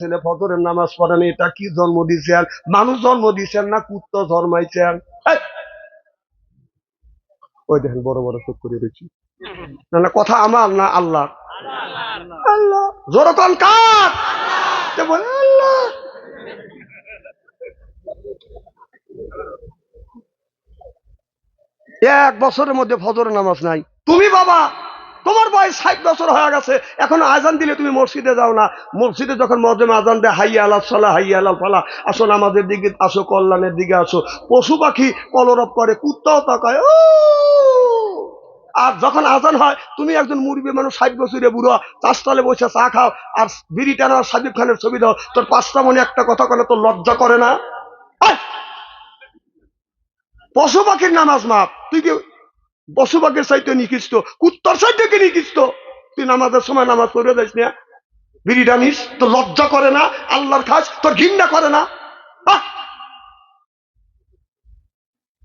ছেলে ফজরের নামাজ পড়েন এটা কি জন্ম দিয়েছেন মানুষ জন্ম দিয়েছেন না, কুত্ত জন্মাইছেন? ওই দেখেন, বড় বড় চোখ করে রয়েছি না না, কথা আমার না আল্লাহ। আল্লাহ জোরকন বলে, আল্লাহ। এক বছরের মধ্যে ফজরের নামাজ নাই। তুমি বাবা তোমার বয়স ষাট বছর হয়ে গেছে, এখন আজান দিলে তুমি মসজিদে যাও না। মসজিদে যখন মজম আজান দেয়, হাইয়া আলাহ সাল্লাহ হাইয়া আলাল ফালা আসো নামাজের দিকে, আসো কল্যাণের দিকে, আসো। পশু পাখি কলরব করে, কুত্তাও তাকায়, ও! আর যখন আজান হয়, তুমি একজন মুরবি মানুষ, ষাট বছরে বুড়ো চাষতলে বসে চা খাও, আর বিড়ি টানো সাজিব খানের ছবি দাও, তোর পাঁচটা মনে একটা কথা কেন তোর লজ্জা করে না! পশু পাখির নামাজ মাপ তুই কি পাখির চাইতে নিকৃষ্ট কুত্তর চাইতে কি নিকৃষ্ট? তুই নামাজের সময় নামাজ পড়ে যাইস না? বিড়ি টানিস তোর লজ্জা করে না? আল্লাহর খাস তোর ঘৃণা করে না?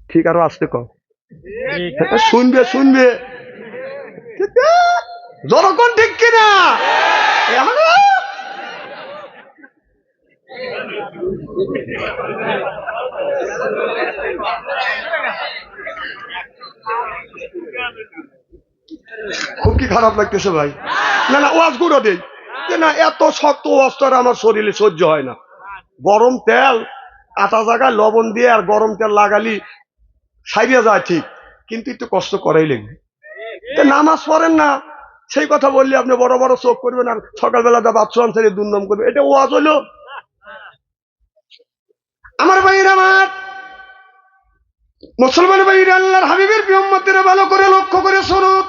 ঠিক আরও আসতে কম শুনবে শুনবে। জনগণ ঠিক কিনা? খুব কি খারাপ লাগতেছে ভাই? না না, ওয়াজ গুঁড়ো দেই। না এত শক্ত আমার শরীরে সহ্য হয় না। গরম তেল, আটা জায়গায় লবণ দিয়ে আর গরম তেল লাগালি যায় ঠিক, কিন্তু একটু কষ্ট করাই লাগবে। নামাজ পড়েন না। সেই কথা বললে, আপনি বড় বড় চোখ করবেন আর সকালবেলা দা বাচ্চা ছেড়ে দুর্নাম করবে এটা ওয়াজ হলো। আমার ভাইয়ের আমার মুসলমান ভাইয়ের আল্লাহর হাবিবের বিহম্মতের ভালো করে লক্ষ্য করে শুনুন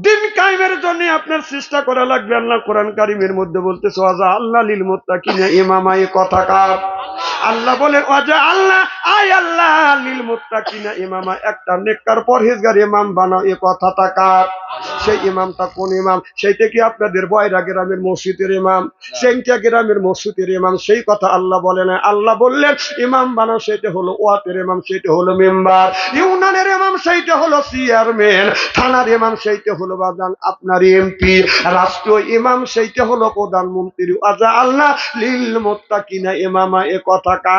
দিন কায়েমের জন্য আপনার চেষ্টা করা লাগবে। আল্লাহ কোরআন কারিমের মধ্যে বলতেছে আজা আল্লাহ লিল মুত্তাকিনা ইমামা এ কথাকার আল্লাহ বলেন, ওয়াজা আল্লাহ, আয় আল্লাহ লিল মুত্তাকিনা ইমামা, একটা নেককার পরহেজগার ইমাম বানাও, এ কথাটা কার? সেই ইমামটা কোন ইমাম? সেইটা কি আপনাদের বয়রা গ্রামের মসজিদের ইমাম? সেইটা গ্রামের মসজিদের ইমাম, সেই কথা আল্লাহ বলে না। আল্লাহ বললেন, ইমাম বানাও সেটা হলো ওয়াতের ইমাম সেটা হলো মেম্বার। ইউনানের ইমাম, সেইটা হলো চেয়ারম্যান। থানার ইমাম, সেইটা হলো বাদান আপনার এমপি। রাষ্ট্রীয় ইমাম, সেইটা হলো প্রধানমন্ত্রী। আজা আল্লাহ লিল মোত্তাকিনা ইমামা এ কথা কা।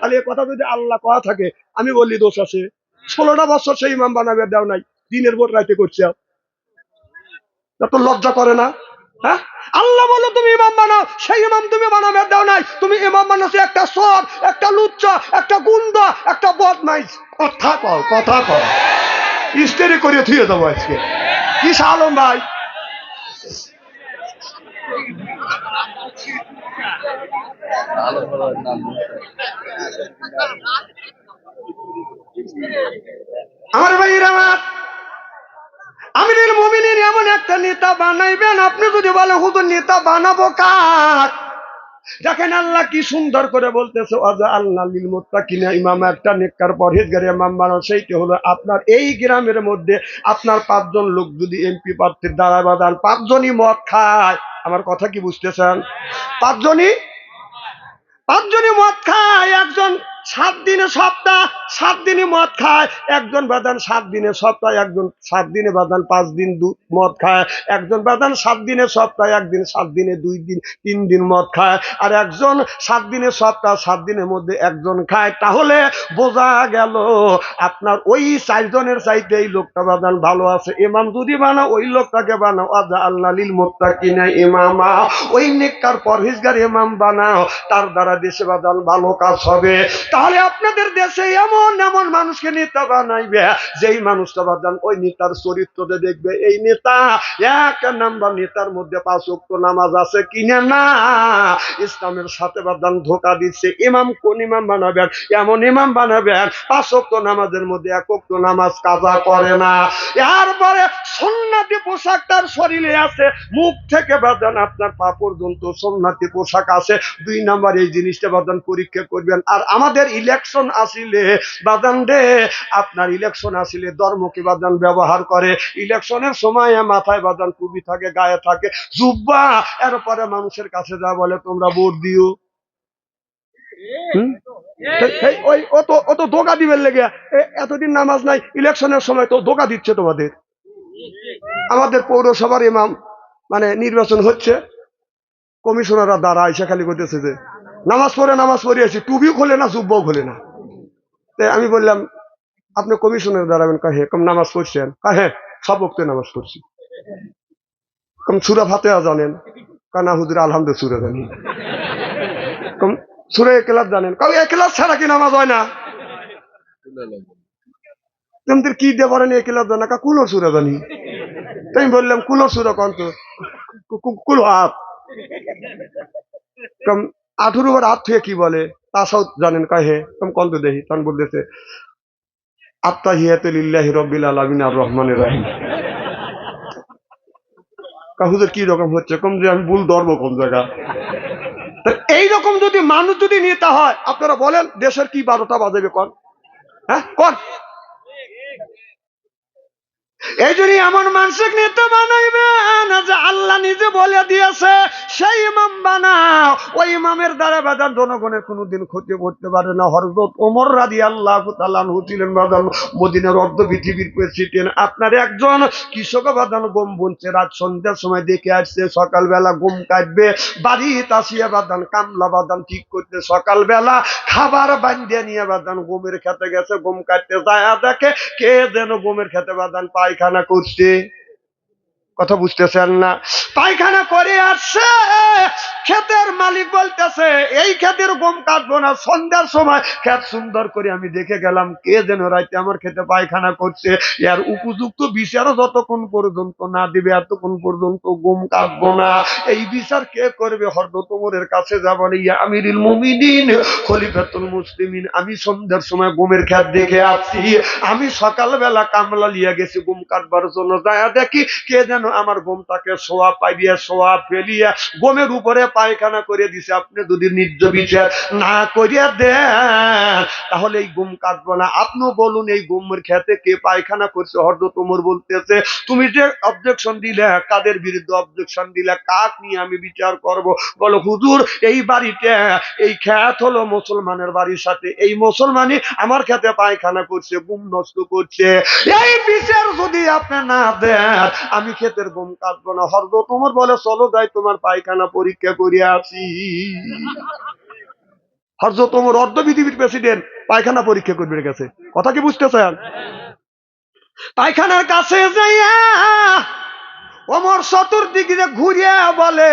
তাহলে এ কথা যদি আল্লাহ কথা থাকে, আমি বলি দোষ আছে। ষোলোটা বছর সেই ইমাম বানাবে, দেও নাই। দিনের ভোট রাইতে করছে। তো লজ্জা করে না? হ্যাঁ? আল্লাহ বলো তুমি ইমাম বানাও, সেই ইমাম তুমি বানাবে, দাও নাই। তুমি ইমাম বানাচ্ছো একটা সর একটা লুচ্চা, একটা গুন্ডা, একটা বদমাইশ। কথা কও কথা কও। ইস্তেরি করে থুয়ে দেবো আজকে। কি আলম ভাই? আমার ভাইয়ের আমার আমিরের মমিনের এমন একটা নেতা বানাইবেন, আপনি যদি বলেন, হুজুর, নেতা বানাবো কাক দেখেন আল্লাহ কি সুন্দর করে বলতেছে অজা আল্লাহ লিল মুত্তাকিনা ইমাম একটা নেককার পরহেজগার ইমাম মানো সেইটি হলো আপনার এই গ্রামের মধ্যে আপনার পাঁচজন লোক যদি এমপি প্রার্থীর দ্বারা বাদান পাঁচজনই মদ খায়। আমার কথা কি বুঝতেছেন? পাঁচজনই? পাঁচজনই মদ খায়, একজন সাত দিনে সপ্তাহ, সাত দিনে মদ খায়। একজন বাদান সাত দিনে সপ্তাহ, একজন সাত দিনে বাদান পাঁচ দিন মদ খায়। একজন বাদান সাত দিনে সপ্তাহ, একদিন সাত দিনে দুই দিন, তিন দিন মদ খায়। আর একজন সাত দিনে সপ্তাহ, সাত দিনের মধ্যে একজন খায়। তাহলে বোঝা গেল, আপনার ওই চারজনের চাইতে এই লোকটা বাদান ভালো আছে। ইমাম যদি বানাও ওই লোকটাকে বানাও। আজা আল্লাহ লিল মোত্তাকিনা ইমামা। ওই নেককার পরহেজগার ইমাম বানাও। তার দ্বারা দেশে বাদান ভালো কাজ হবে। তাহলে আপনাদের দেশে এমন এমন মানুষকে নেতা বানাইবে, যেই মানুষটা বাদান ওই নেতার চরিত্রতে দেখবে, এই নেতা এক নাম্বার নেতার মধ্যে পাঁচ ওয়াক্ত নামাজ আছে কিনা না? ইসলামের সাথে বাদান ধোকা দিচ্ছে। ইমাম কোন ইমাম বানাবেন? এমন ইমাম বানাবেন, পাঁচ ওয়াক্ত নামাজের মধ্যে এক ওয়াক্ত নামাজ কাজা করে না। এরপরে সন্ন্যাতি পোশাক তার শরীরে আছে, মুখ থেকে বাদান আপনার পা পর্যন্ত সন্ন্যাতি পোশাক আছে। দুই নাম্বার এই জিনিসটা বাদান পরীক্ষা করবেন। আর আমাদের ইলেকশন আসিলে বাদান রে আপনার ইলেকশন আসিলে ধর্মকে বাদান ব্যবহার করে? ইলেকশনের সময় মাথায় বাদান টুপি থাকে, গায়ে থাকে। জুব্বা, এরপরে মানুষের কাছে যা বলে তোমরা ভোট দিও। এতদিন নামাজ নাই ইলেকশনের সময় তো ধোকা দিচ্ছে তোমাদের। আমাদের পৌরসভার ইমাম মানে নির্বাচন হচ্ছে। কমিশনাররা দ্বারা আইসা করতেছে যে নামাজ পড়ে নামাজ পড়ে আছি টুপিও খোলে না, জুব্বাও খোলে না। তাই আমি বললাম, আপনি কমিশনার দাঁড়াবেন, কাহে, কম নামাজ পড়ছেন? কাহে, সব বক্তে নামাজ পড়ছি। কম সুরা ফাতে জানেন, কানা হুজুর আলহামদুল সুরা জানি কম সুরে একলাস জানেন কাউ একলাস ছাড়া কি নামাজ হয় না? তোমাদের কি দিয়ে পারেন একলাস জানা কা কুলোর সুরা জানি। তাই বললাম কুলোর সুরা কন্ত কুল হাত কম আঠুর উপর হাত থেকে কি বলে? তাসাও জানেন কাহে কম কন্ত দেখি তখন বলতেছে আত্মাহিয়াতুলিল্লাহি রব্বিল আলামিন আর রহমানের রহিম। কাহুদের কি রকম হচ্ছে? কম যে আমি ভুল ধরবো কোন জায়গা? তা এইরকম যদি মানুষ যদি নেতা হয়, আপনারা বলেন, দেশের কি বারোটা বাজাবে কন? হ্যাঁ কন? এই জন্য এমন মানসিক নেতা বানাইবেন যে আল্লাহ নিজে বলে দিয়েছে, সেই ইমাম বানাও। ওই ইমামের দ্বারা বাজার জনগণের কোনোদিন ক্ষতি করতে পারে না। হরজত ওমর রাদি আল্লাহ তালানহু ছিলেন বাজান মদিনার অর্ধ পৃথিবীর প্রেসিডেন্ট। আপনার একজন কৃষক বাদান গম বুনছে, রাত সন্ধ্যার সময় দেখে আসছে, সকালবেলা গম কাটবে বাড়ি তাসিয়া বাদান কামলা বাদান ঠিক করতে, সকালবেলা খাবার বান্ধিয়ে নিয়ে বাদান গমের খেতে গেছে, গম কাটতে যায়, দেখে কে যেন গমের খেতে বাদান পায়খানা করছে কথা বুঝতেছেন না। পায়খানা করে আসছে ক্ষেতের মালিক বলতেছে, এই ক্ষেতের গম কাটবো না, সন্ধ্যার সময় ক্ষেত সুন্দর করে আমি দেখে গেলাম, কে যেন রাইতে আমার খেতে পায়খানা করছে। এর উপযুক্ত বিচারও যতক্ষণ পর্যন্ত না দিবে, এতক্ষণ পর্যন্ত গম কাটবো না। এই বিচার কে করবে? হরদ তোমরের কাছে যাব ইয়া আমিরুল মুমিনিন, খলিফাতুল মুসলিমিন, আমি সন্ধ্যার সময় গমের ক্ষেত দেখে আসছি। আমি সকালবেলা কামলা লিয়া গেছি গম কাটবার জন্য। যায় দেখি কে যেন আমার গমটাকে সোয়া পাইয়া সোয়া ফেলিয়া গমের উপরে পায়খানা করে দিছে। আপনি যদি নির্জ বিচার না করিয়া দেন, তাহলে এই গম কাটবো না। আপনি বলুন, এই গমের খেতে কে পায়খানা করছে? হরদ তোমর বলতেছে, তুমি যে অবজেকশন দিলে, কাদের বিরুদ্ধে অবজেকশন দিলে, কাক নিয়ে আমি বিচার করব? বলো, হুজুর, এই বাড়িতে, এই খ্যাত হলো মুসলমানের বাড়ির সাথে। এই মুসলমানই আমার খেতে পায়খানা করছে গুম নষ্ট করছে। এই বিচার যদি আপনি না দেন, আমি ক্ষেতের গুম কাটবো না। হরদ তোমার বলে, চলো যাই তোমার পায়খানা পরীক্ষা করিয়া আসি। হরজ, তোমার অর্ধ পৃথিবীর প্রেসিডেন্ট পায়খানা পরীক্ষা করবে গেছে কথা কি বুঝতে চান? পায়খানার কাছে যাইয়া ওমর চতুর্দিকে ঘুরিয়া বলে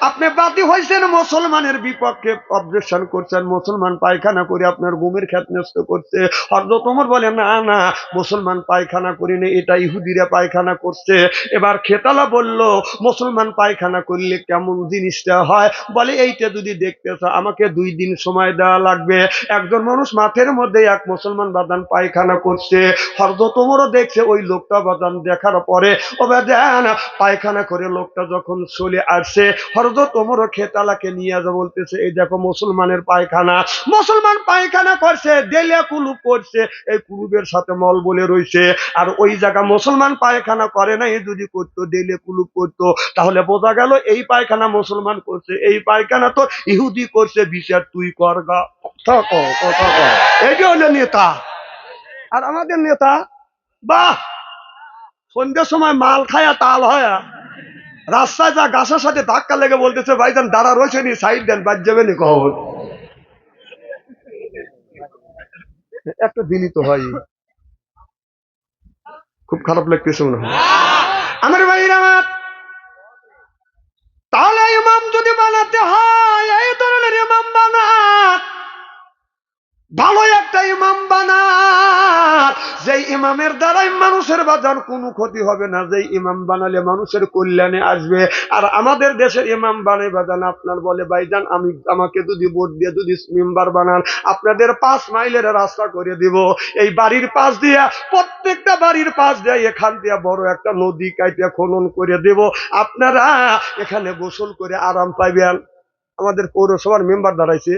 আপনি বাদী হয়েছেন মুসলমানের বিপক্ষে অবজেকশন করছেন মুসলমান পায়খানা করে আপনার গুমের খ্যাত নষ্ট করছে। হরদত ওমর বলে না না মুসলমান পায়খানা করিনি এটা ইহুদিরা পায়খানা করছে। এবার খেতালা বলল মুসলমান পায়খানা করলে কেমন জিনিসটা হয়? বলে এইটা যদি দেখতে চাও, আমাকে দুই দিন সময় দেওয়া লাগবে। একজন মানুষ মাঠের মধ্যে এক মুসলমান বাদান পায়খানা করছে। হরদত ওমরও দেখছে ওই লোকটা বাদান দেখার পরে ও দেন পায়খানা করে লোকটা যখন চলে আসছে হরদত ওমরও খেতালাকে নিয়ে যা বলতেছে, এই দেখো মুসলমানের পায়খানা। মুসলমান পায়খানা করছে ডেলিয়া কুলুপ করছে এই কুলুপের সাথে মল বলে রইছে। আর ওই জায়গা মুসলমান পায়খানা করে না এই যদি করতো ডেলিয়া কুলুপ করতো তাহলে বোঝা গেল, এই পায়খানা মুসলমান করছে, এই পায়খানা তো ইহুদি করছে, বিচার তুই কর গা। কথা। এইটা হলো নেতা। আর আমাদের নেতা, বাহ! সন্ধ্যের সময় মাল খায়া তাল হয়া রাস্তায় যা গাছের সাথে ধাক্কা লেগে বলতেছে, ভাইজান, দাঁড়া রয়েছে নি, সাইড দেন বাদ যাবে নি, কখন? একটা দিনই তো হয়। খুব খারাপ লাগতেছে মনে হয়। আমার ভাইরা আমার, তাহলে ইমাম যদি বানাতে হয়, এই ধরনের ইমাম বানাত ভালো একটা ইমাম যেই ইমামের দ্বারাই মানুষের বাজার কোনো ক্ষতি হবে না। যে ইমাম বানালে মানুষের কল্যাণে আসবে। আর আমাদের দেশের ইমাম বানাই বাজান, আপনার বলে ভাইজান আমি আমাকে যদি ভোট দিয়ে যদি মেম্বার বানান, আপনাদের পাঁচ মাইলের রাস্তা করে দিব। এই বাড়ির পাশ দিয়া, প্রত্যেকটা বাড়ির পাশ দিয়ে এখান দিয়ে বড় একটা নদী কাইটিয়া খনন করে দেব। আপনারা এখানে গোসল করে আরাম পাইবেন। আমাদের পৌরসভার মেম্বার দাঁড়াইছে।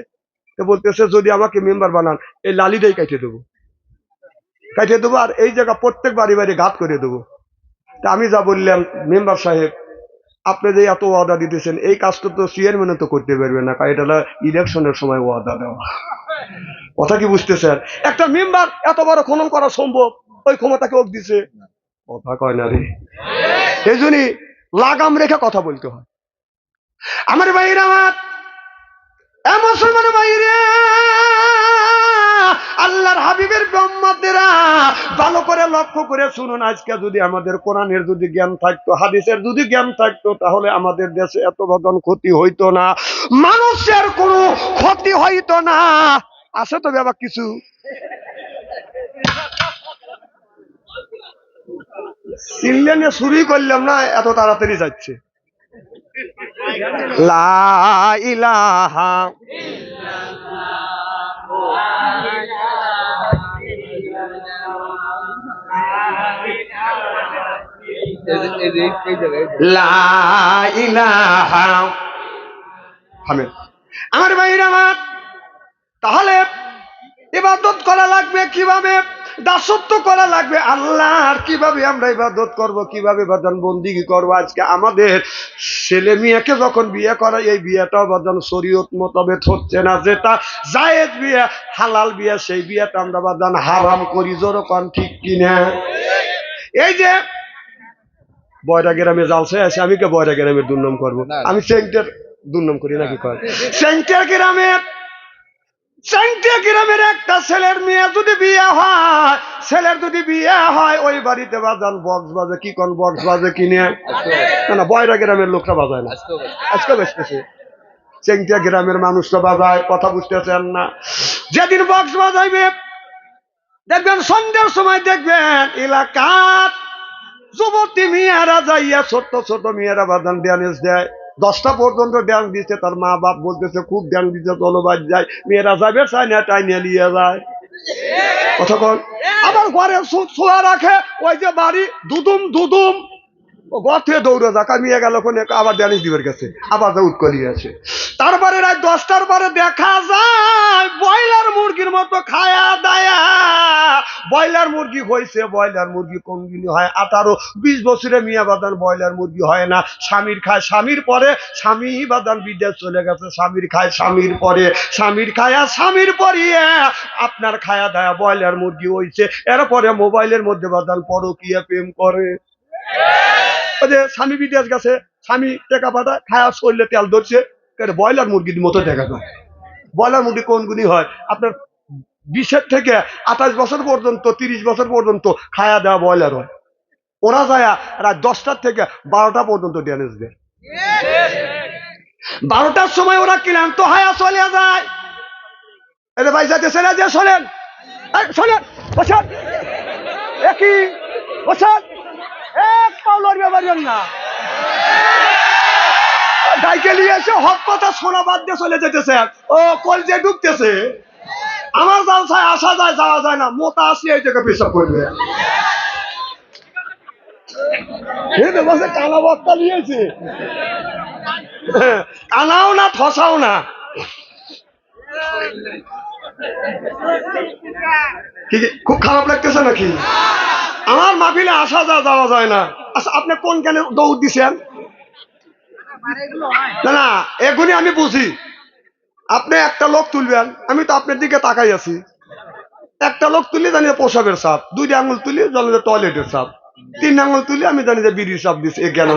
বলতেছে, যদি আমাকে মেম্বার বানান, এই লালিটাই কাইটে দেবো। কাইটে দেবো আর এই জায়গা প্রত্যেক বাড়ি বাড়ি ঘাত করে দেবো। তা আমি যা বললাম, মেম্বার সাহেব, আপনি যে এত ওয়াদা দিতেছেন, এই কাজটা তো চেয়ারম্যানে তো করতে পারবে না, কারণ এটা ইলেকশনের সময় ওয়াদা দেওয়া। কথা কি বুঝতেছেন? একটা মেম্বার এত বড় খনন করা সম্ভব? ওই ক্ষমতাকে ওক দিছে? কথা কয় না রে। এই জন্যই লাগাম রেখে কথা বলতে হয়। আমার ভাইরা আমার, এ মুসলমান ভাইরা! আল্লাহর হাবিবের ব্রহ্মদেরা ভালো করে লক্ষ্য করে শুনুন, আজকে যদি আমাদের কোরআনের যদি জ্ঞান থাকতো, হাদিসের যদি জ্ঞান থাকতো, তাহলে আমাদের দেশে এত বদন ক্ষতি হইতো না, মানুষের কোনো ক্ষতি হইতো না আছে তো বাবা কিছু সিলেনে শুরুই করলাম না, এত তাড়াতাড়ি যাচ্ছে লা ইলাহা থামেন। আমার ভাইরা আমার তাহলে ইবাদত করা লাগবে কীভাবে? দাসত্ব করা লাগবে। আল্লাহর কীভাবে আমরা ইবাদত করব কীভাবে বাদান বন্দিগি করব আজকে আমাদের ছেলে মেয়েকে যখন বিয়ে করা এই বিয়েটাও বাদান শরীয়ত মোতাবেক হচ্ছে না। যেটা জায়েজ বিয়ে হালাল বিয়ে সেই বিয়েটা আমরা বাদান হারাম করি। যেরকম ঠিক কিনা? এই যে বয়রা গ্রামে জালসে আছে আমি কে বয়রা গ্রামের দুর্নাম করব। আমি সেন্টার দুর্নাম করি নাকি কর সেন্টার গ্রামের সেন্টার গ্রামের একটা ছেলের মেয়ে যদি বিয়ে হয় ছেলের যদি বিয়ে হয় ওই বাড়িতে বাজান বক্স বাজে কি কোন বক্স বাজে কিনে না বয়রা গ্রামের লোকরা বাজায় না। আজকে বেসতেছে চেংটিয়া গ্রামের মানুষরা বাজায় কথা বুঝতেছেন না। যেদিন বক্স বাজাইবে দেখবেন সন্ধ্যার সময় দেখবেন এলাকার যুবতী মেয়েরা যাইয়া ছোট্ট ছোট মেয়েরা বাজান ড্যান্স দেয়। দশটা পর্যন্ত ড্যান্স দিচ্ছে তার মা বাপ বলতেছে, খুব ড্যান্স দিচ্ছে চলবাদ যায় মেয়েরা যাবে চাই না নিয়ে যায়। কথা বল। আবার ঘরে সু- শোয়া রাখে, ওই যে বাড়ি, দুদুম দুদুম। থেকে দৌড়ে যাক আমি গেল আবার ড্যানিশ দিবের কাছে, আবার যা উৎকলি আছে। তারপরে রাত দশটার পরে দেখা যায়, ব্রয়লার মুরগির মতো খায়া দায়া। ব্রয়লার মুরগি হয়েছে ব্রয়লার মুরগি কোন দিনই হয়, আঠারো বিশ বছরে মিয়া বাদান ব্রয়লার মুরগি হয় না। স্বামীর খায়, স্বামীর পরে স্বামী বাদান বিদেশ চলে গেছে, স্বামীর খায়, স্বামীর পরে, স্বামীর খায়া, স্বামীর পরিয়ে। আপনার খায়া দায়া ব্রয়লার মুরগি হয়েছে এরপরে মোবাইলের মধ্যে বাদান পরকিয়া প্রেম করে। যে স্বামী বিদেশ গেছে, স্বামী টেকা পাতা, খায়া শরীরে তেল ধরছে এটা ব্রয়লার মুরগির মতো দেখা যায় ব্রয়লার মুরগি কোনগুলি হয়? আপনার বিশের থেকে আঠাশ বছর পর্যন্ত, তিরিশ বছর পর্যন্ত খায়া দেওয়া ব্রয়লার হয়। ওরা যায় রাত দশটার থেকে বারোটা পর্যন্ত ড্যানেজ দেয়। বারোটার সময় ওরা ক্লান্ত হায়া চলে যায়। এটা ভাই যাতে ছেড়ে দিয়ে শোনেন। শোনেন, বসেন। একই বসেন। লড়বে পারবেন না। এসে হক কথা শোনা বাদ দিয়ে চলে যেতেছে। ও ডুবতেছে আমার আসা যায়, যাওয়া যায় না, মোটা আসি এই জায়গায় করবে। কানা নিয়েছে কানাও না, ঠসাও না। খুব খারাপ লাগতেছে নাকি? আমার মাহফিলে আসা যা যাওয়া যায় না। আচ্ছা আপনি কোন কেন দৌড় দিছেন? না না, এখনই আমি বুঝি। আপনি একটা লোক তুলবেন, আমি তো আপনার দিকে তাকাই আছি। একটা লোক তুলি জানি প্রসাবের সাপ দুইটা আঙুল তুলি জানি যে টয়লেটের সাপ তিন আঙুল তুলি আমি জানি যে বিড়ির সাপ দিচ্ছে জ্ঞান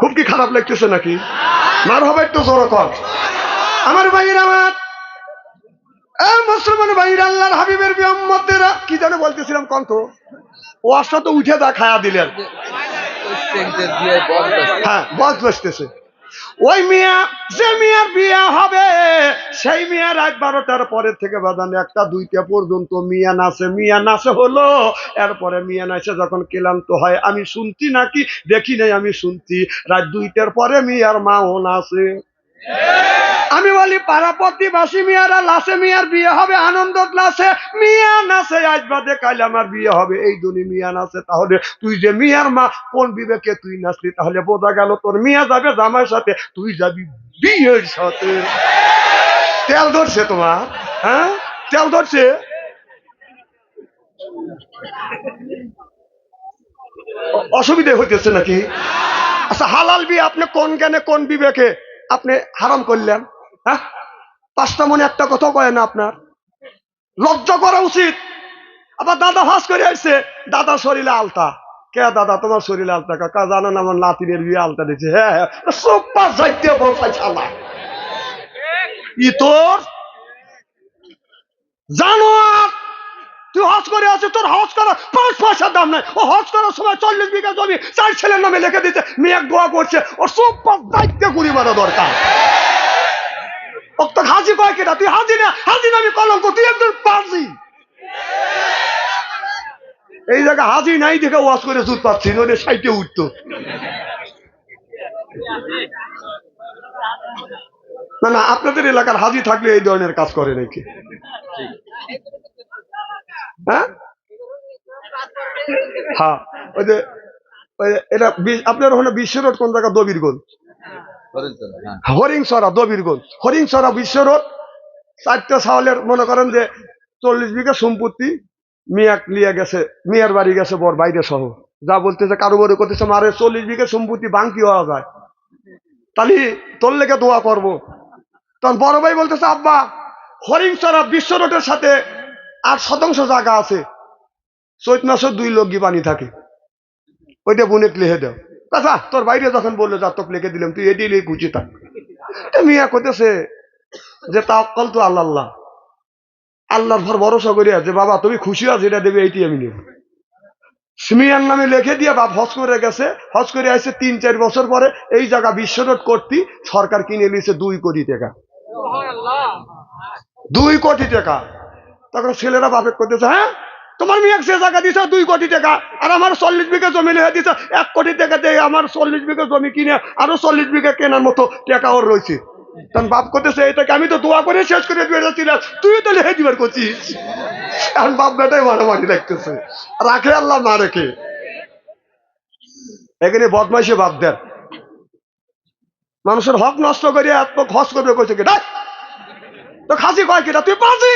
খুব কি খারাপ লাগতেছে নাকি? মার হবে একটু জোর কর। আমার ভাইয়ের আমার মুসলমান ভাইয়ের আল্লাহর হাবিবের বিহম্মতেরা কি যেন বলতেছিলাম কন্ত ও আসটা তো উঠে দা খায়া দিলেন। হ্যাঁ বস বসতেছে। ওই মিয়া, যে মিয়ার বিয়ে হবে, সেই মিয়া রাত বারোটার পরের থেকে বাদান একটা, দুইটা পর্যন্ত মিয়া নাচে মিয়া নাচে হলো। এরপরে মিয়া নাচে যখন ক্লান্ত হয়, আমি শুনছি নাকি? দেখি নাই, আমি শুনছি রাত দুইটার পরে মিয়ার মাও নাচে। আমি বলি, পাড়া প্রতিবাসী মিয়ারা লাসে মিয়ার বিয়ে হবে, আনন্দ লাসে মিয়া নাচে, আজ বাদে কাল আমার বিয়ে হবে, এই দুনি মিয়া নাচে, তাহলে তুই যে মিয়ার মা, কোন বিবেকে তুই নাচলি? তাহলে বোঝা গেল তোর মিয়া যাবে জামার সাথে, তুই যাবি বিয়ের সাথে। তেল ধরছে তোমার হ্যাঁ? তেল ধরছে? অসুবিধা হইতেছে নাকি? আচ্ছা হালাল বিয়ে আপনি কোন জ্ঞানে, কোন বিবেকে? আপনি হারাম করলেন হ্যাঁ? পাঁচটা মনে একটা কথা কয় না আপনার। লজ্জা করা উচিত। আবার দাদা ফাঁস করে আসছে দাদা শরীরে আলতা। কে দাদা, তোমার শরীর আলতা? কাকা জানেন আমার নাতিনের বিয়ে আলতা দিচ্ছে হ্যাঁ হ্যাঁ। যাইতে বসাই চালা ই তোর? জানোয়ার! তুই হজ করে আছিস তোর হজ করার পাঁচ পয়সার দাম নাই। ও হজ করার সময় চল্লিশ বিঘা জমি চার ছেলের নামে লিখে দিচ্ছে মেয়ে দোয়া করছে, ওর সব দায়িত্ব কুড়ি মারা দরকার। তো হাজি কয় কেটা তুই হাজি না? হাজি না, আমি কলঙ্ক, তুই একজন পারছি এই জায়গা হাজি নাই দেখে ওয়াজ করে দুধ পাচ্ছি, নইলে সাইটে উঠতো। না না, আপনাদের এলাকার হাজি থাকলে এই ধরনের কাজ করে নাকি? হ্যাঁ? হ্যাঁ ওই যে, ওই এটা আপনার ওখানে বিশ্ব রোড কোন জায়গা? দবিরগঞ্জ। হরিংসরা দবিরগঞ্জ। হরিংসরা বিশ্ব রোড চারটা ছাওয়ালের মনে করেন যে, চল্লিশ বিঘা সম্পত্তি মিয়াক নিয়ে গেছে, মিয়ার বাড়ি গেছে বর, বাইরে সহ। যা বলতেছে কারও বড় করতেছে, মারে চল্লিশ বিঘা সম্পত্তি বাঙ্কি হওয়া যায়। তাহলে তোর লেগে দোয়া করব। তখন বড় ভাই বলতেছে, আব্বা, হরিংসরা বিশ্ব রোডের সাথে আর শতাংশ জায়গা আছে। চৈত মাসের দুই লোক পানি থাকে। ওইটা বুনেক লিখে দাও। কথা তোর বাইরে যখন বলল, যা তোকে লিখে দিলাম, তুই এটি লিখে খুঁজি থাক। মিয়া কইতেছে যে তাক্কল তো আল্লাহ আল্লাহ আল্লাহর ভর ভরসা করি আছে বাবা, তুমি খুশি আছো, এটা দেবে, এইটি আমি নেব। মিয়ার নামে লিখে দিয়ে বাপ হজ করে গেছে। হজ করে আসছে তিন, চার বছর পরে। এই জায়গা বিশ্ব রোড করতি, সরকার কিনে নিয়েছে দুই কোটি টাকা। দুই কোটি টাকা। তখন ছেলেরা বাপে করতেছে হ্যাঁ? তোমার মেয়ে সে জায়গা দিছে দুই কোটি টাকা, আর আমার চল্লিশ বিঘা জমি লিখে দিছে এক কোটি টাকা দিয়ে আমার চল্লিশ বিঘা জমি কিনে আরও চল্লিশ বিঘা কেনার মতো টাকা ওর রয়েছে। বাপ করতেছে, এটাকে আমি তো দোয়া করে শেষ করে দিয়ে যাচ্ছিলাম তুই তো লিখে দিবার করছিস। এখন বাপ বেটাই মারামারি লাগতেছে রাখে আল্লাহ, না রেখে। এখানে বদমাইশে বাপ দেন। মানুষের হক নষ্ট করে এত খস করবে কইছে কেটা তো খাসি কয় কেটা তুই পাঁচি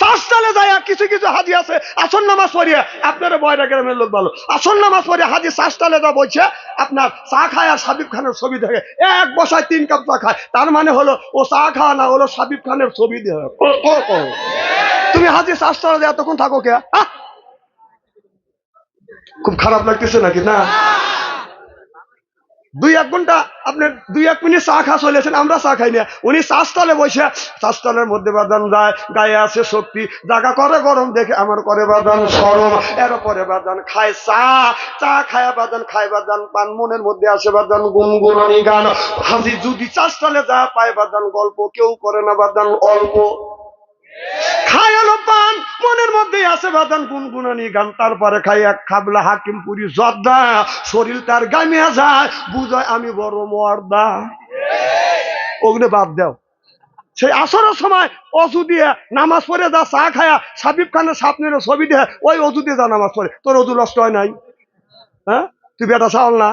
চালে যায় কিছু কিছু হাজি আছে, আসন নামাজ পড়িয়ে। আপনার বয়রা গ্রামের লোক ভালো। আসন নামাজ পড়িয়ে হাজি চালে যা বলছে আপনার চা খায় আর সাবিব খানের ছবি দেখে। এক বসায় তিন কাপ চা খায়। তার মানে হলো, ও চা খাওয়া না, হলো সাবিব খানের ছবি দেখে। তুমি হাজি চালে এতক্ষণ থাকো কে আহ! খুব খারাপ লাগতেছে নাকি? না? দুই এক ঘণ্টা আপনার দুই এক মিনিট চা খা চলেছেন আমরা চা খাই না। উনি চাষতলে বসে, চাষতলের মধ্যে বাদান যায় গায়ে আছে শক্তি, জাগা করে গরম, দেখে আমার করে বাদান সরম এর পরে বাদান খায় চা। চা খায় বাদান খায় বাদান পান মনের মধ্যে আসে বাদান গুনগুনানি গান। হাজি যদি চাষতলে যা পায় বাদান গল্প, কেউ করে না বাদান অল্প। খায় হলো পান মনের মধ্যে আছে বাদান গুনগুনানি গান, তারপরে খাই এক খাবলা হাকিম পুরি জর্দা, শরীর তার গামিয়া যায়, বুঝায় আমি বড় মর্দা। ওগুলো বাদ দাও। সেই আসরের সময় অজু দিয়ে নামাজ পড়ে যা, চা খায়া, সাবিব খানের সাপনের ছবি দিয়ে, ওই অজু দিয়ে যা নামাজ পড়ে। তোর অজু নষ্ট হয় নাই? হ্যাঁ? তুই বেটা চাল না?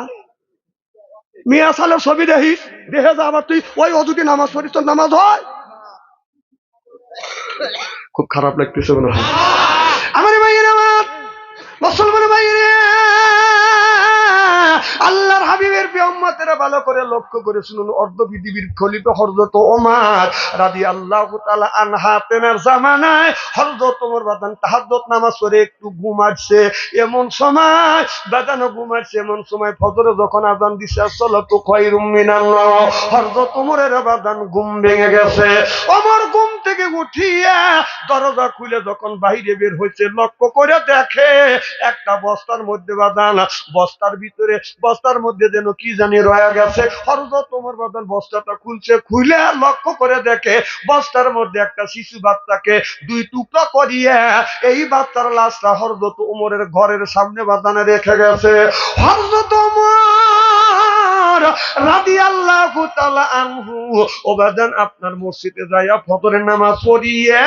মিয়া সালের ছবি দেখিস, দেখে যা আবার তুই ওই অজু দিয়ে নামাজ পড়িস, তোর নামাজ হয়? খুব খারাপ লাগতেছে মনে হয়। আমার ভাইয়ের আমার মুসলমান ভাইয়ের, আল্লাহর হাবিবের বিয়ম্মতেরা ভালো করে লক্ষ্য করে শুনুন। অর্ধ পৃথিবীর খলিত হরজত ওমার রাদি আল্লাহ তালা আনহা, তেনার জামানায় হরজত ওমর বাদান তাহাজ্জত নামাজ পড়ে একটু ঘুমাচ্ছে। এমন সময় বাদানো ঘুমাচ্ছে, এমন সময় ফজরে যখন আজান দিছে আসলে তো খয়রুম মিনাল্লাহ হরজত ওমরের বাদান ঘুম ভেঙে গেছে। অমর ঘুম থেকে উঠিয়ে দরজা খুলে যখন বাইরে বের হয়েছে, লক্ষ্য করে দেখে একটা বস্তার মধ্যে বাদান, বস্তার ভিতরে, বস্তার মধ্যে যেন কি জানি রয়ে গেছে। হরজত তোমার বাদান বস্তাটা খুলছে, খুলে লক্ষ্য করে দেখে বস্তার মধ্যে একটা শিশু বাচ্চাকে দুই টুকরা করিয়ে এই বাচ্চার লাশটা হরজত উমরের ঘরের সামনে বাদানে রেখে গেছে। হরজত আপনার মসজিদে যাইয়া ফজরের নামাজ পড়িয়া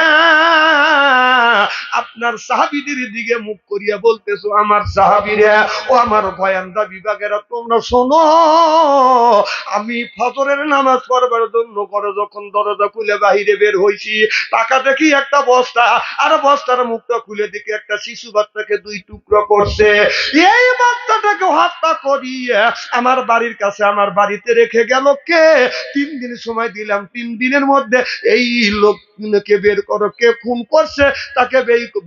আপনার সাহাবিদের দিকে মুখ করিয়া বলতেছো, আমার সাহাবিরা, ও আমার ভয়ান্দা বিভাগেরা, তোমরা শোনো, আমি ফজরের নামাজ পড়বার জন্য করে যখন দরজা খুলে বাহিরে বের হইছি টাকা দেখি একটা বস্তা, আর বস্তার মুখটা খুলে দেখি একটা শিশু বাচ্চাকে দুই টুকরো করছে। এই বাচ্চাটাকে হত্যা করিয়ে আমার বাড়ির কাছে আমার বাড়িতে রেখে গেল কে? কে তিন দিন সময় দিলাম, তিন দিনের মধ্যে এই লোককে বের করো, কে খুন করছে? তাকে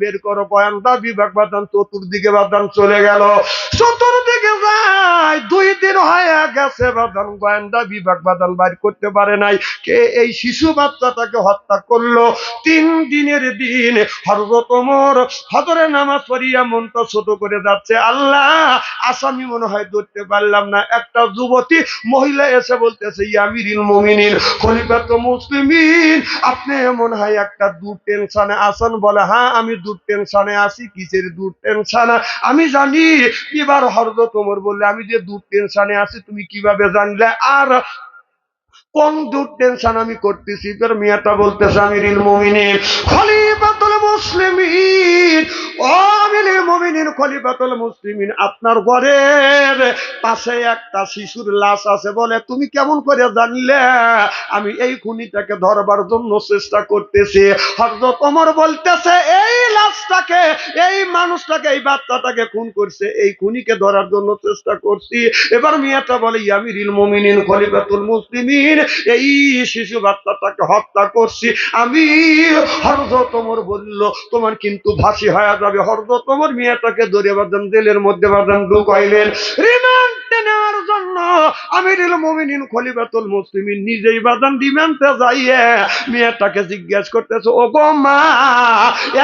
বের করো গোয়েন্দা বিভাগ বাদান, চতুর্দিকে বাদান চলে গেল। চতুর্দিকে যায়, দুই দিন হয়ে গেছে বাদান গোয়েন্দা বিভাগ বাদান বাইর করতে পারে নাই। কে এই শিশু বাচ্চাটাকে হত্যা করল? তিন দিনের দিন হরগত মোর হজরে নামাজ পড়িয়া মনটা ছোট করে যাচ্ছে। আল্লাহ, আসামি মনে হয় ধরতে পারলাম না। একটা যুবতী মহিলা এসে বলতেছে, ইয়ামিরিল মুমিনিন খলিফাত মুসলিমিন। আপনি মনে হয় একটা দূর টেনশনে আসেন বলে হ্যাঁ আমি দূর টেনশনে আছি, কিসের দূর টেনশন? আমি জানি, এবার হরদ তোমর বললে, আমি যে দূর টেনশনে আছি, তুমি কীভাবে জানলে? আর কোন দূর টেনশন আমি করতেছি? তোর মিয়াটা বলতেছে, আমিরিল মুমিনিন, খলিফাতুল মুসলিমিন। আপনার ঘরের পাশে একটা শিশুর লাশ আছে বলে তুমি কেমন করে জানলে? আমি এই খুনিটাকে ধরবার জন্য চেষ্টা করতেছি। হযরত ওমর বলতেছে, এই লাশটাকে, এই মানুষটাকে, এই বাচ্চাটাকে খুন করছে। এই খুনিকে ধরার জন্য চেষ্টা করছি। এবার মিয়াটা বলে, ইয়ামিরিল মুমিনিন খলিফাতুল মুসলিমিন, এই শিশু বাচ্চাটাকে হত্যা করছি। আমি হরজত ওমর বলল, তোমার কিন্তু ভাসি হয়ে যাবে হরদ তোমার মেয়েটাকে ধরে বাদান জেলের মধ্যে বাদান ঢুকাইলেন। রিমান্ড জন্য আমিরুল মুমিনিন খলিফাতুল মুসলিমিন নিজেই বাদান রিমান্ডে যাইয়ে মেয়েটাকে জিজ্ঞেস করতেছে ও গো মা,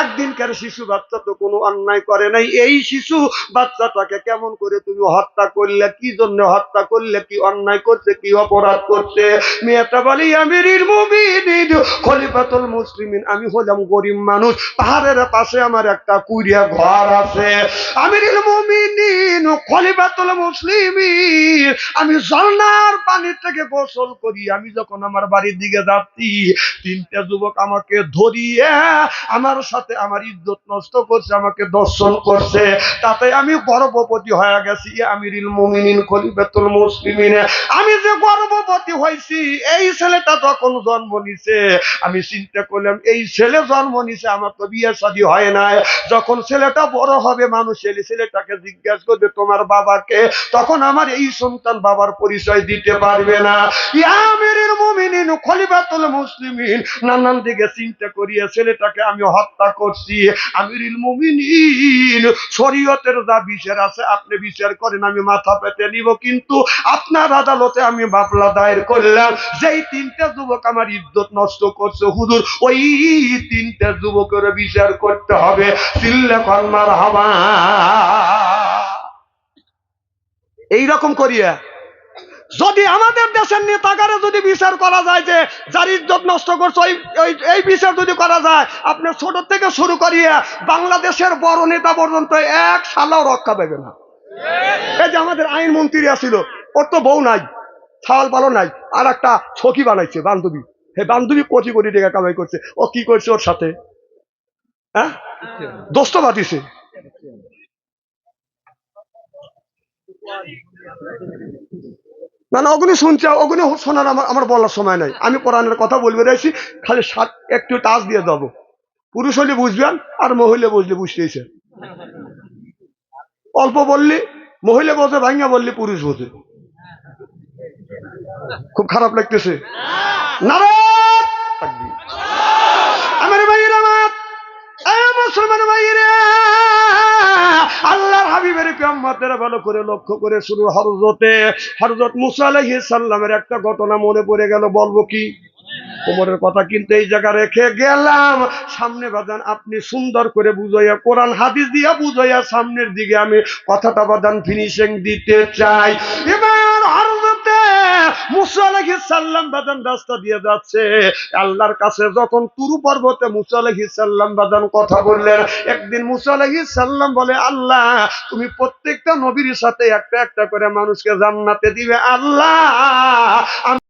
একদিনকার শিশু বাচ্চা তো কোনো অন্যায় করে নাই। এই শিশু বাচ্চাটাকে কেমন করে তুমি হত্যা করলে, কি জন্য হত্যা করলে, কি অন্যায় করছে, কি অপরাধ করছে? মেয়েটা বলি আমিরির মুমিনিন খলিফাতুল মুসলিমিন, আমি হলাম গরিব মানুষ। পাহাড়ের পাশে আমার একটা কুড়িয়া ঘর আছে। আমিরুল মুমিনিন খলিফাতুল মুসলিমিন আমি ঝর্ণার পানির থেকে গোসল করি। আমি যখন আমার বাড়ির দিকে যাচ্ছি, তিনটা যুবক আমাকে ধরিয়ে আমার সাথে আমার ইজ্জত নষ্ট করছে, আমাকে দর্শন করছে। তাতে আমি গর্ভবতী হয়ে গেছি আমিরুল মুমিনিন, খলিফাতুল মুসলিমিন। আমি যে গর্ভবতী হয়েছি, এই ছেলেটা যখন জন্ম নিছে, আমি চিন্তা করলাম, এই ছেলে জন্ম নিছে, আমার তো বিয়ে শাদী হয় নাই। যখন ছেলেটা বড় হবে, মানুষ ছেলেটাকে জিজ্ঞাসা করবে, তোমার বাবাকে? তখন আমার এই সন্তান বাবার পরিচয় দিতে পারবে না। মুমিনিন, খলিফাতুল মুসলিমিন নানান দিকে চিন্তা করিয়া ছেলেটাকে আমি হত্যা করছি। আমিরুল মুমিনিন, শরীয়তের যা বিচার আছে আপনি বিচার করেন, আমি মাথা পেতে নিব। কিন্তু আপনার আদালতে আমি মামলা দায়ের করলাম। যেই তিনটা যুবক আমার ইজ্জত নষ্ট করছে, হুজুর, ওই তিনটা যুবকের বিচার করতে হবে। এইরকম করিয়া। যদি আমাদের দেশের নেতাগারে যদি বিচার করা যায় যে, যার ইজ্জত নষ্ট করছে এই বিচার যদি করা যায়, আপনি ছোট থেকে শুরু করিয়া বাংলাদেশের বড় নেতা পর্যন্ত এক সালাও রক্ষা দেবে না। এই যে আমাদের আইন মন্ত্রী আছিল ওর তো বউ নাই, ছাওয়াল পালো নাই, আর একটা ছকি বানাইছে বান্ধবী। হে বান্ধবী কোটি কোটি টাকা কামাই করছে, ও কি করছে ওর সাথে? হ্যাঁ? দোস্ত বাতিছে না না, ওগুলি শুনছে, ওগুলি শোনার আমার আমার বলার সময় নাই। আমি কোরআনের কথা বলবে রয়েছি, খালি সাত, একটু টাচ দিয়ে দেবো। পুরুষ হলে বুঝবেন আর মহিলা বুঝলে বুঝতেইছে অল্প বললি, মহিলা বোঝে ভাঙ্গা বললি, পুরুষ বোঝে খুব খারাপ লাগতেছে। আমার ভাইয়ের আমার মুসলমান ভাইয়েরা আল্লাহর হাবিবের কেমতের ভালো করে লক্ষ্য করে শুরু হরজতে হরজত মুসা সাল্লামের একটা ঘটনা মনে পড়ে গেল, বলব কি? কোমরের কথা কিন্তু এই জায়গা রেখে গেলাম। সামনে বাদান, আপনি সুন্দর করে বুঝাইয়া, কোরআন হাদিস দিয়া বুঝাইয়া সামনের দিকে আমি কথাটা বাদান ফিনিশিং দিতে চাই। এবার আল্লাহর কাছে যখন তুরু পর্বতে সাল্লাম কথা বললেন, একদিন সাল্লাম বলে, আল্লাহ, তুমি প্রত্যেকটা নবীর সাথে একটা একটা করে মানুষকে জান্নাতে দিবে, আল্লাহ